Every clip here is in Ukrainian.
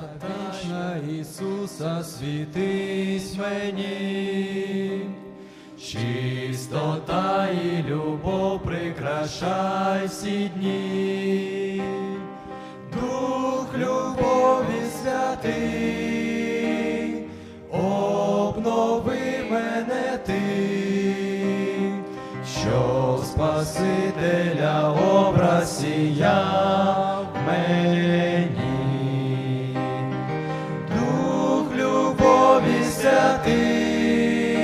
Тайна Ісуса світись мені, чистота і любов прикрашай всі дні, Дух любові святий, обнови мене ти, що Спасителя образ сіяв любові святий,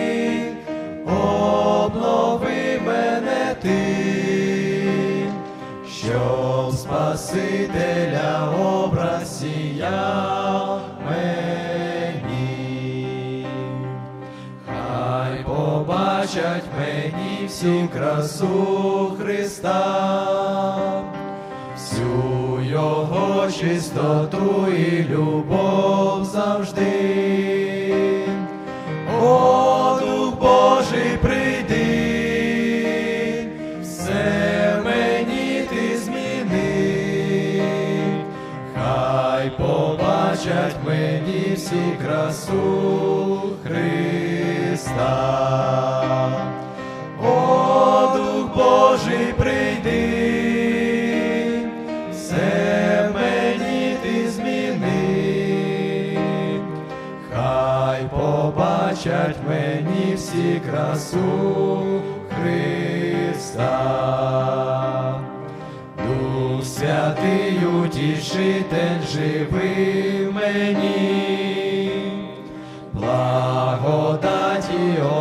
обнови мене ти, Спасителя образ сіяв. Хай побачать мені всю красу Христа, всю його чистоту і любов завжди. О, Дух прийди, все мені ти зміни, хай побачать мені всі красу Христа. О, Дух Божий, прийди, побачать мені всі красу Христа. Дух святий утішитель живий в мені, благодаті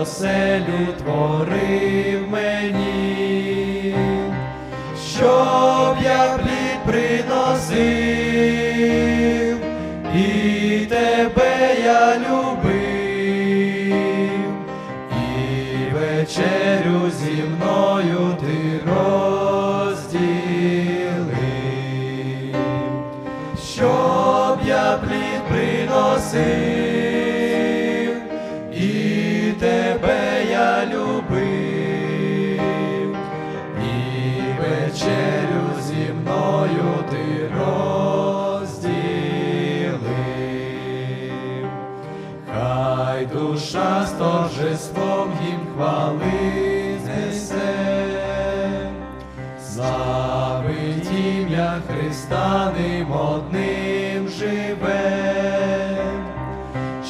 оселю творив мені, щоб я плід приносив, і тебе я любив, вечерю зі мною ти розділив, щоб я плід приносив, і тебе я любив, і вечерю зі мною ти розділив. Хай душа їм хвали знесе, славить Христа ним одним живе,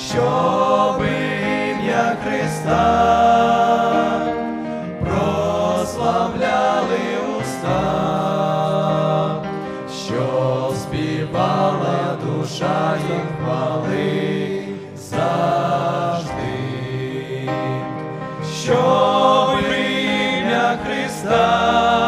щоб Христа прославляли уста, що співала душа їм хвали ім'я